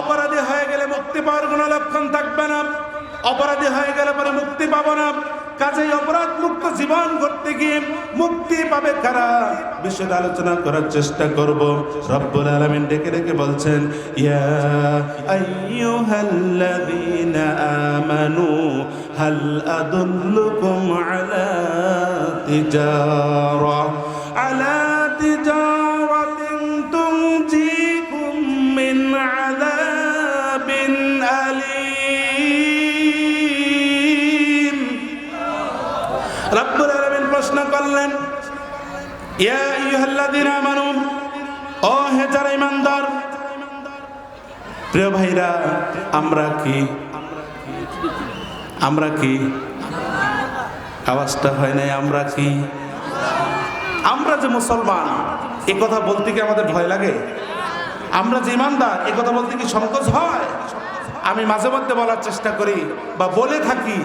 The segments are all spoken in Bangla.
অপরাধী হয়ে গেলে মুক্তি পাওয়ার কোনো লক্ষণ থাকবে না। অপরাধী হয়ে গেলে পরে মুক্তি পাবো না। কাজেই অপরাধ মুক্ত জীবন করতে গিয়ে মুক্তি পাবে কারা? বিষয়টা আলোচনা করার চেষ্টা করব। রব্বুল আলামিন ডেকে ডেকে বলছেন, ইয়া আইয়ুহাল্লাযীনা আমানু, হাল আদুল্লুকুম আলা তিজারা, আলা রব্বুল আলামিন প্রশ্ন করলেন, ইয়া আইয়ুহাল্লাযীনা আমানু, ও হে যারা ঈমানদার, প্রিয় ভাইরা, আমরা কি? আমরা কি? আওয়াজটা হয় নাই, আমরা কি? আমরা যে মুসলমান, এ কথা বলতে কি আমাদের ভয় লাগে? আমরা যে ইমানদার এ কথা বলতে কি সংকোচ হয়? আমি মাঝে মধ্যে বলার চেষ্টা করি বা বলে থাকি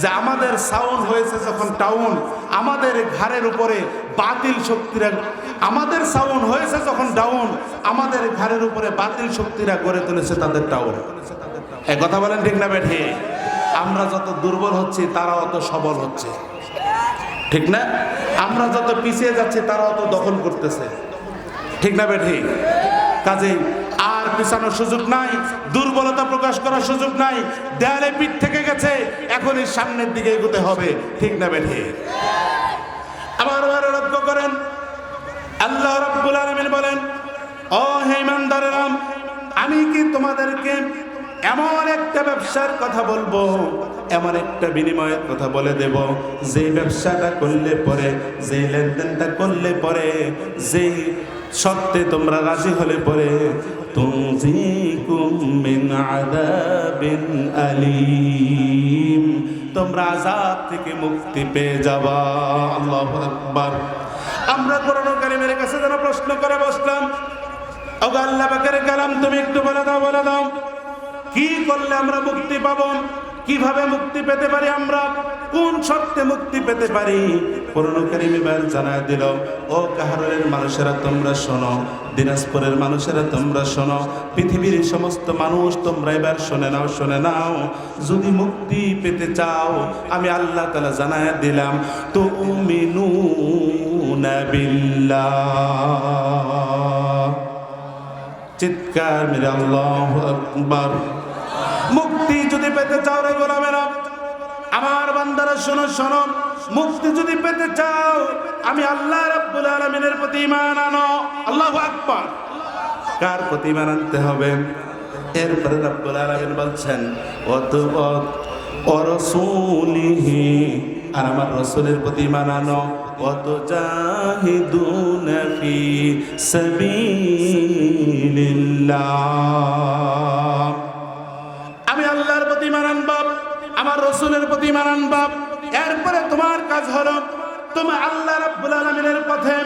যে আমাদের সাউন্ড হয়েছে যখন টাউন আমাদের ঘাড়ের উপরে বাতিল শক্তিরা আমাদের সাউন্ড হয়েছে যখন ডাউন আমাদের ঘাড়ের উপরে বাতিল শক্তিরা গড়ে তুলেছে তাদের টাউন এ কথা বলেন ঠিক না বেঠে? আমরা যত দুর্বল হচ্ছি, তারা অত সবল হচ্ছে। ঠিক না? আমরা যত পিছিয়ে যাচ্ছি, তারা অত দখল করতেছে। ঠিক না বে ঠিক কাজেই আর পিছানোর সুযোগ নাই, দুর্বলতা প্রকাশ করার সুযোগ নাই, দেয়ালে পিঠ থেকে গেছে এখনই সামনের দিকে এগোতে হবে, ঠিক না বে ঠিক? আমার লক্ষ্য করেন, আল্লাহ রাব্বুল আলামিন বলেন, ও হে ইমানদারেরা আমি কি তোমাদেরকে এমন একটা ব্যবসার কথা বলব, এমন একটা বিনিময়ের কথা বলে দেব? যে ব্যবসাটা করলে পরে, যে লেনদেনটা করলে পরে, যে সত্যি তোমরা রাজি হলে পরে তুমজিকুম মিন আযাবিন আলীম। তোমরা আযাব থেকে মুক্তি পেয়ে যাবা। আল্লাহু আকবার। আমরা কোরআন কারিমের কাছে যেন প্রশ্ন করে বসলাম। ওগো আল্লাহ পাকের কালাম, তুমি একটু বলে দাও বলে দাও। কি করলে আমরা মুক্তি পাবো? কীভাবে মুক্তি পেতে পারি আমরা? কোন শর্তে মুক্তি পেতে পারি? পুরনো কারিম এবার জানায় দিল, ও কাহারের মানুষেরা, তোমরা শোনো। দিনাজপুরের মানুষেরা, তোমরা শোনো। পৃথিবীর সমস্ত মানুষ, তোমরা এবার শোনে নাও শোনে নাও। যদি মুক্তি পেতে চাও, আমি আল্লাহ তালা জানায় দিলাম তো বিল্লাহ। চিৎকার মেরে আল্লাহ মুক্তি যদি পেতে চাও রে গোলামেরা আমার বান্দারা, শোনো শোনো। মুক্তি যদি পেতে চাও, আমি আল্লাহ রাব্বুল আলামিনের প্রতি ঈমান আনো। আল্লাহু আকবার। কার প্রতি ঈমান আনতে হবে? এরপরে রাব্বুল আলামিন বলছেন, অত অরসুলিহি, আর আমার রসুলের প্রতি ঈমান আনো। কত জাহিদুন ফি সাবিলিল্লাহ। আমার রসুলের প্রতি মানান বাপ এরপরে তোমার কাজ হলো তুমি আল্লাহ রাব্বুল আলামিনের পথে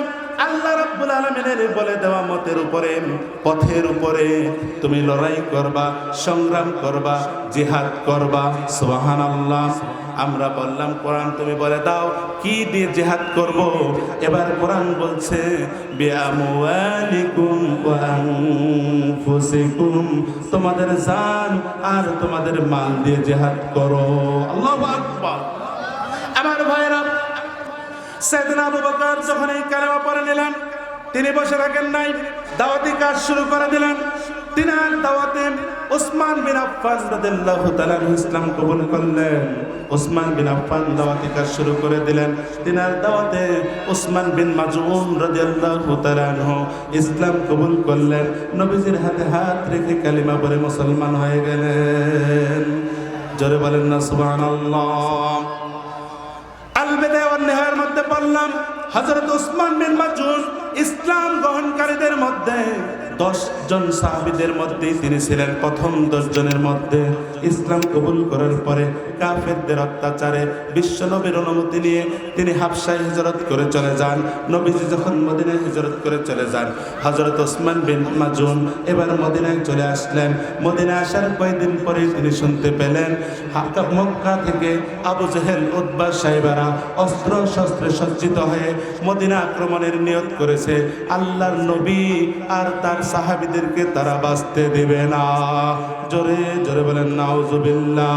আল্লাহ রাব্বুল আলামিনের বলে দেওয়া মতের উপরে, পথের উপরে তুমি লড়াই করবা, সংগ্রাম করবা, জিহাদ করবা। সুবহানাল্লাহ। আমরা বললাম, কোরআন তুমি বলে দাও, কি দিয়ে জেহাদ করব? এবার কোরআন বলছে তোমাদের জান আর তোমাদের মাল দিয়ে জেহাদ করো। আল্লাহ আকবার। সেদিন আবু বকর যখন এই কালেমা পড়ে নিলেন, তিনি বসে থাকেন নাই, দাওয়াতি কাজ শুরু করে দিলেন। তিনার দাওয়াতে ওসমান বিন আফফান রাদিয়াল্লাহু তাআলা ইসলাম কবুল করলেন। ওসমান বিন আফফান দাওয়াতি কাজ শুরু করে দিলেন। তিনি তিনার দাওয়াতে ওসমান বিন মাজউন রাদিয়াল্লাহু তাআলা ইসলাম কবুল করলেন। নবীজির হাতে হাত রেখে কালিমা পড়ে মুসলমান হয়ে গেলেন। জোরে বলেন না, সুবহানাল্লাহ। নেহায়ের হজরত উসমান বিন মাজুজ ইসলাম গ্রহণকারীদের মধ্যে জন সাহাবিদের মধ্যে তিনি ছিলেন প্রথম দশ জনের মধ্যে। ইসলাম কবুল করার পরে কাফেরদের অত্যাচারে বিশ্ব নবীর অনুমতি নিয়ে তিনি হাফসায় হিজরত করে চলে যান। নবীজি যখন মদিনায় হিজরত করে চলে যান হজরত ওসমান বিন মাজুন এবার মদিনায় চলে আসলেন। মদিনায় আসার কয়েকদিন পরে তিনি শুনতে পেলেন মক্কা থেকে আবু জেহেল উদ্বা সাহেবারা অস্ত্র শস্ত্রে সজ্জিত হয়ে মদিনা আক্রমণের নিয়ত করেছে। আল্লাহর নবী আর তার সাহাবিদেরকে তারা বাঁচতে দেবে না। জোরে জোরে বলেন, নাউজুবিল্লাহ।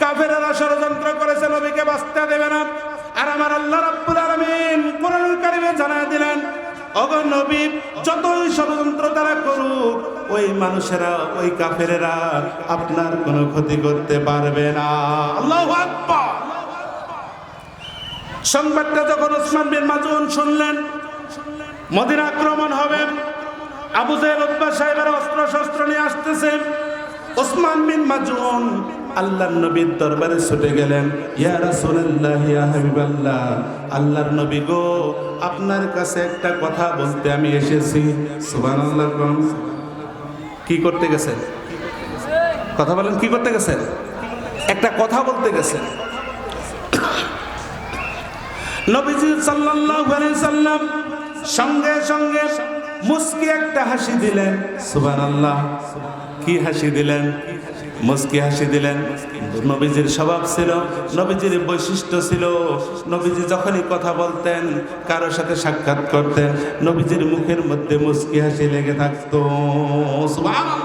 কাফেরেরা ষড়যন্ত্র করেছে, নবীকে বাঁচতে দেবে না। আর আমার আল্লাহ রাব্বুল আলামিন কোরআন কারিমে জানায় দিলেন, ওগো নবী, যতই ষড়যন্ত্র তারা করুক, ওই মানুষেরা, ওই কাফেরেরা আপনার কোনো ক্ষতি করতে পারবে না। আল্লাহু আকবার। সংবাদটা যখন ওসমান বিন মাজুন শুনলেন মদিনা আক্রমণ হবে। আবু জাহেল উতবা সাহেবের অস্ত্র শস্ত্র নিয়ে আসতেছে। ওসমান বিন মাজুন আল্লাহর নবীর দরবারে ছুটে গেলেন। ইয়া রাসূলুল্লাহ, ইয়া হাবিবাল্লাহ, আল্লাহর নবী গো, আপনার কাছে একটা কথা বলতে আমি এসেছি। সুবহানাল্লাহ কি করতে গেছেন কথা বলেন, কি করতে গেছেন একটা কথা বলতে গেছেন নবীজি সাল্লাল্লাহু আলাইহি সাল্লাম সঙ্গে সঙ্গে মুস্কি একটা হাসি দিলেন। সুবান আল্লাহ কি হাসি দিলেন? মুস্কি হাসি দিলেন। নবীজির স্বভাব ছিল, নবীজির বৈশিষ্ট্য ছিল, নবীজি যখনই কথা বলতেন কারোর সাথে সাক্ষাৎ করতেন, নবীজির মুখের মধ্যে মুস্কি হাসি লেগে থাকতো। সুবহানাল্লাহ।